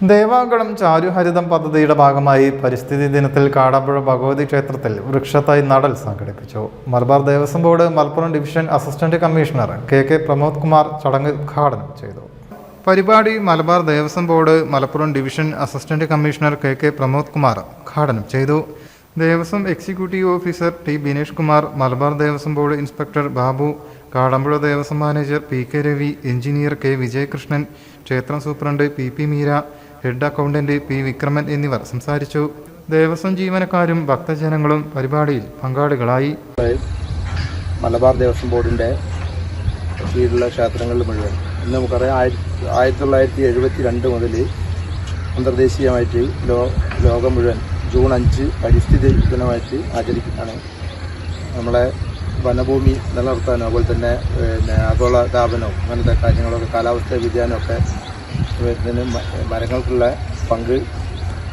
ദേവാങ്കണം ചാരുഹരിതം പദ്ധതിയുടെ ഭാഗമായി പരിസ്ഥിതി ദിനത്തിൽ കാടാമ്പുഴ ഭഗവതി ക്ഷേത്രത്തിൽ വൃക്ഷത്തായി നടൽ സംഘടിപ്പിച്ചു. Malabar Devaswom board Malappuram division assistant commissioner K K Pramod Kumar ചടങ്ങ് ഉദ്ഘാടനം ചെയ്തു. പരിപാടി Malabar Devaswom board Malappuram division assistant commissioner K K Pramod Kumar ഉദ്ഘാടനം ചെയ്തു. Devaswom executive officer T Binesh Kumar Malabar Devaswom board inspector Babu Kadampuzha Devaswom manager P K Ravi engineer K Vijayakrishnan ക്ഷേത്രം superintendent P P Meera head accountant P Vikraman എന്നിവർ സംസാരിച്ചു. ദേവസ്വം ജീവനക്കാരും ഭക്തജനങ്ങളും പരിപാടിയിൽ പങ്കാളികളായി. മലബാർ ദേവസ്വം ബോർഡിന്റെ കീഴിലുള്ള ക്ഷേത്രങ്ങളിൽ മുഴുവൻ. ഇന്ന് നമുക്കറിയാം ആയിരത്തി ആയിരത്തി തൊള്ളായിരത്തി എഴുപത്തി രണ്ട് മുതൽ അന്തർദേശീയമായിട്ട് ലോ ലോകം മുഴുവൻ ജൂൺ അഞ്ച് പരിസ്ഥിതി ദിനമായിട്ട് ആചരിക്കുന്നതാണ് നമ്മളെ വനഭൂമി നിലനിർത്താനും അതുപോലെ തന്നെ ആഗോള താപനവും അങ്ങനത്തെ കാര്യങ്ങളൊക്കെ കാലാവസ്ഥ വ്യതിയാനമൊക്കെ മ- മരങ്ങൾക്കുള്ള പങ്ക്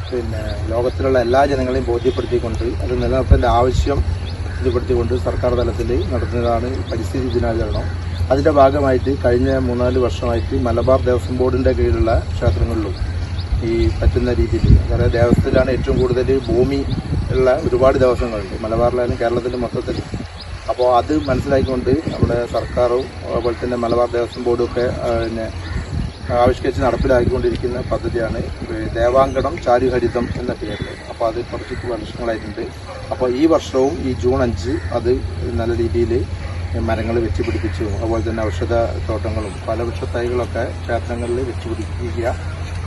പിന്നെ ലോകത്തിലുള്ള എല്ലാ ജനങ്ങളെയും ബോധ്യപ്പെടുത്തിക്കൊണ്ട് അത് നിലനിർത്തേണ്ട ആവശ്യം ബോധ്യപ്പെടുത്തിക്കൊണ്ട് സർക്കാർ തലത്തിൽ നടത്തുന്നതാണ് പരിസ്ഥിതി ദിനാചരണം. അതിന്റെ ഭാഗമായിട്ട് കഴിഞ്ഞ മൂന്നാൽ വർഷമായിട്ട് മലബാർ ദേവസ്വം ബോർഡിന്റെ കീഴിലുള്ള ക്ഷേത്രങ്ങളിലും ഈ പറ്റുന്ന രീതിയിൽ അതായത് ദേവസ്വത്തിലാണ് ഏറ്റവും കൂടുതൽ ഭൂമി ഉള്ള ഒരുപാട് ദേവസ്വങ്ങളുണ്ട്. മലബാറിലായാലും കേരളത്തിന്റെ മൊത്തത്തിൽ അപ്പോൾ അത് മനസ്സിലാക്കിക്കൊണ്ട് നമ്മുടെ സർക്കാരും അതുപോലെ തന്നെ മലബാർ ദേവസ്വം ബോർഡും ഒക്കെ പിന്നെ ആവിഷ്കരിച്ച് നടപ്പിലാക്കിക്കൊണ്ടിരിക്കുന്ന പദ്ധതിയാണ് ദേവാങ്കണം ചാരുഹരിതം എന്ന പേരിൽ അപ്പോൾ അത് കുറച്ച് വർഷങ്ങളായിട്ടുണ്ട്. അപ്പോൾ ഈ വർഷവും ഈ ജൂൺ അഞ്ച് അത് നല്ല രീതിയിൽ മരങ്ങൾ വെച്ച് പിടിപ്പിച്ചു അതുപോലെ തന്നെ ഔഷധ തോട്ടങ്ങളും പല വൃക്ഷത്തൈകളൊക്കെ ക്ഷേത്രങ്ങളിൽ വെച്ച് പിടിപ്പിക്കുക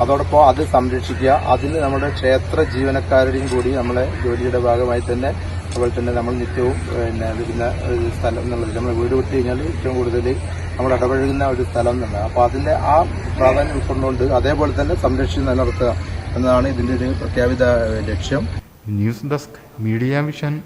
അതോടൊപ്പം അത് സംരക്ഷിക്കുക. അതിന് നമ്മുടെ ക്ഷേത്ര ജീവനക്കാരുടെയും കൂടി നമ്മളെ ജോലിയുടെ ഭാഗമായി തന്നെ അതുപോലെ തന്നെ നമ്മൾ നിത്യവും പിന്നെ വരുന്ന സ്ഥലം എന്നുള്ളത്. നമ്മൾ വീട് വിട്ട് കഴിഞ്ഞാൽ ഏറ്റവും കൂടുതൽ നമ്മൾ ഇടപഴകുന്ന ഒരു സ്ഥലം എന്നുള്ളത് അപ്പോൾ അതിന്റെ ആ പ്രാധാന്യം ഉൾക്കൊണ്ടുകൊണ്ട് അതേപോലെ തന്നെ സംരക്ഷിച്ച് നിലനിർത്തുക എന്നതാണ് ഇതിന്റെ ഒരു പ്രഖ്യാപിത ലക്ഷ്യം. News desk media vision